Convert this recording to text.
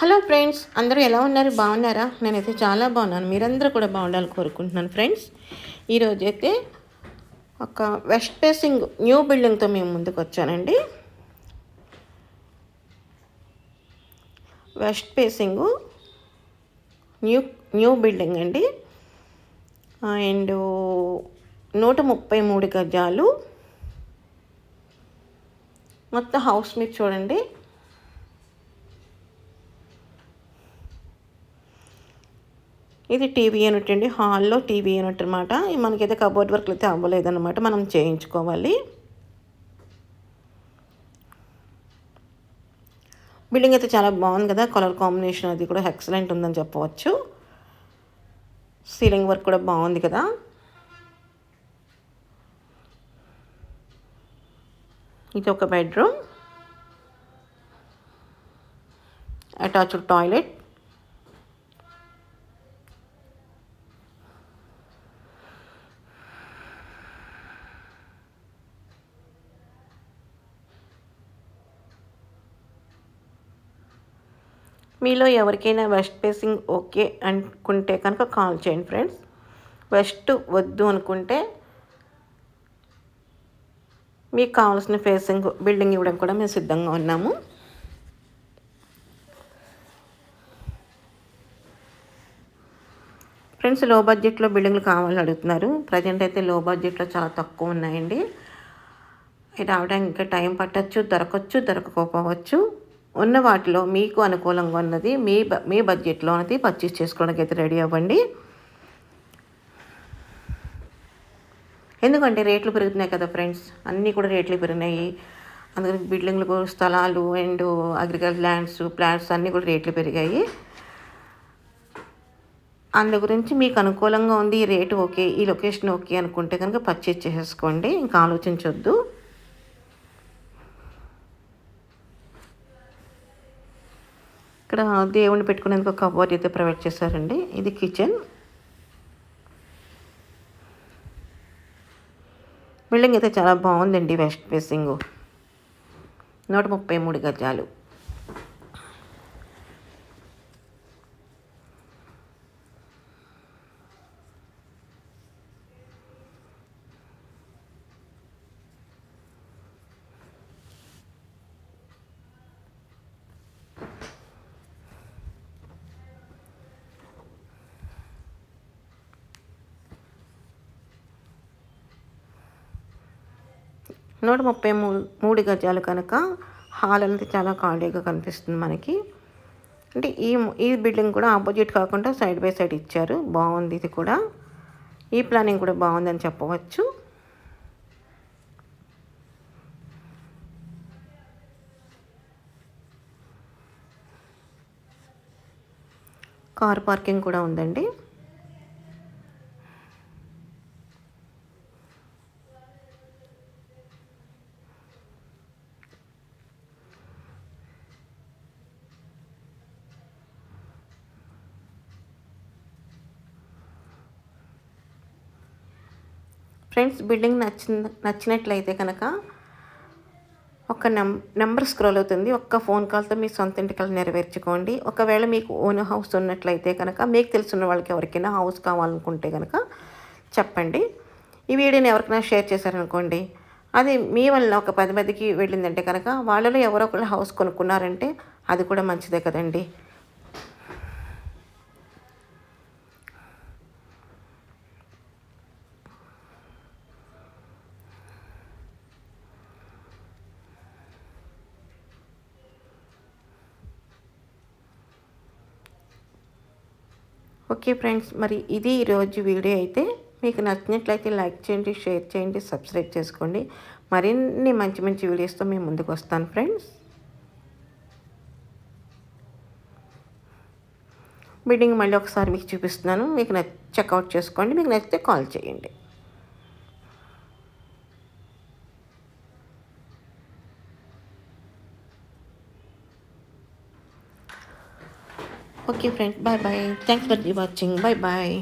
Hello friends అందరూ ఎలా ఉన్నారు? బాగున్నారా? నేనైతే చాలా బాగున్నాను. మీరందరూ కూడా బాగుండాలని కోరుకుంటున్నాను ఫ్రెండ్స్. ఈరోజు అయితే ఒక వెస్ట్ ఫేసింగ్ న్యూ బిల్డింగ్తో మేము ముందుకు వచ్చానండి. West facing new new building అండి. అండ్ నూట ముప్పై మూడు గజాలు. మొత్తం హౌస్ మీరు చూడండి. ఇది టీవీ యూనిట్ అండి. హాల్లో టీవీ యూనిట్ అనమాట మనకైతే కబోర్డ్ వర్క్లు అయితే అవ్వలేదన్నమాట. మనం చేయించుకోవాలి. బిల్డింగ్ అయితే చాలా బాగుంది కదా. కలర్ కాంబినేషన్ అది కూడా ఎక్సలెంట్ ఉందని చెప్పవచ్చు. సీలింగ్ వర్క్ కూడా బాగుంది కదా. ఇది ఒక బెడ్రూమ్. Attached toilet. మీలో ఎవరికైనా వెస్ట్ ఫేసింగ్ ఓకే అనుకుంటే కనుక కాల్ చేయండి ఫ్రెండ్స్ వెస్ట్ వద్దు అనుకుంటే మీకు కావాల్సిన ఫేసింగ్ బిల్డింగ్ ఇవ్వడం కూడా మేము సిద్ధంగా ఉన్నాము. ఫ్రెండ్స్లో బడ్జెట్లో బిల్డింగ్లు కావాలని అడుగుతున్నారు. ప్రజెంట్ అయితే లో బడ్జెట్లో చాలా తక్కువ ఉన్నాయండి. రావడానికి ఇంకా టైం పట్టచ్చు దొరకచ్చు దొరకకపోవచ్చు. ఉన్న వాటిలో మీకు అనుకూలంగా ఉన్నది మీ మీ బడ్జెట్లో అనేది పర్చేస్ చేసుకోవడానికి అయితే రెడీ అవ్వండి. ఎందుకంటే రేట్లు పెరుగుతున్నాయి కదా ఫ్రెండ్స్ అన్నీ కూడా రేట్లు పెరిగినాయి. అందుకని బిల్డింగ్లకు స్థలాలు అండ్ అగ్రికల్చర్ ల్యాండ్స్ ప్లాట్స్ అన్నీ కూడా రేట్లు పెరిగాయి. అందు గురించి మీకు అనుకూలంగా ఉంది ఈ రేటు ఓకే ఈ లొకేషన్ ఓకే అనుకుంటే కనుక పర్చేజ్ చేసేసుకోండి. ఇంకా ఆలోచించొద్దు. ఇక్కడ దేవుణ్ణి పెట్టుకునేందుకు కబోర్డ్ అయితే ప్రొవైడ్ చేశారండి. ఇది కిచెన్. బిల్డింగ్ అయితే చాలా బాగుందండి వెస్ట్ ఫేసింగ్. నూట ముప్పై మూడు గజాలు. నూట ముప్పై మూడు మూడు గజాలు కనుక హాల్ అనేది చాలా ఖాళీగా కనిపిస్తుంది మనకి. అంటే ఈ ఈ బిల్డింగ్ కూడా ఆపోజిట్ కాకుండా సైడ్ బై సైడ్ ఇచ్చారు. బాగుంది ఇది కూడా. ఈ ప్లానింగ్ కూడా బాగుందని చెప్పవచ్చు. కార్ పార్కింగ్ కూడా ఉందండి. ఫ్రెండ్స్ బిల్డింగ్ నచ్చిన నచ్చినట్లయితే కనుక ఒక నెం నెంబర్ స్క్రోల్ అవుతుంది. ఒక్క ఫోన్ కాల్తో మీ సొంత ఇంటికలు నెరవేర్చుకోండి. ఒకవేళ మీకు ఓన్ హౌస్ ఉన్నట్లయితే కనుక మీకు తెలుసున్న వాళ్ళకి ఎవరికైనా హౌస్ కావాలనుకుంటే కనుక చెప్పండి. ఈ వీడియోని ఎవరికైనా షేర్ చేశారనుకోండి అది మీ వలన ఒక పది మందికి వెళ్ళిందంటే కనుక వాళ్ళలో ఎవరో ఒకరు హౌస్ కొనుక్కున్నారంటే అది కూడా మంచిదే కదండి. ఓకే ఫ్రెండ్స్ మరి ఇది ఈరోజు వీడియో అయితే మీకు నచ్చినట్లయితే లైక్ చేయండి షేర్ చేయండి సబ్స్క్రైబ్ చేసుకోండి. మరిన్ని మంచి మంచి వీడియోస్తో మేము ముందుకు వస్తాను ఫ్రెండ్స్. బిడ్డింగ్ మళ్ళీ ఒకసారి మీకు చూపిస్తున్నాను. మీకు నచ్చ చెక్అవుట్ చేసుకోండి. మీకు నచ్చితే కాల్ చేయండి. okay friend. Bye bye thanks for watching. Bye bye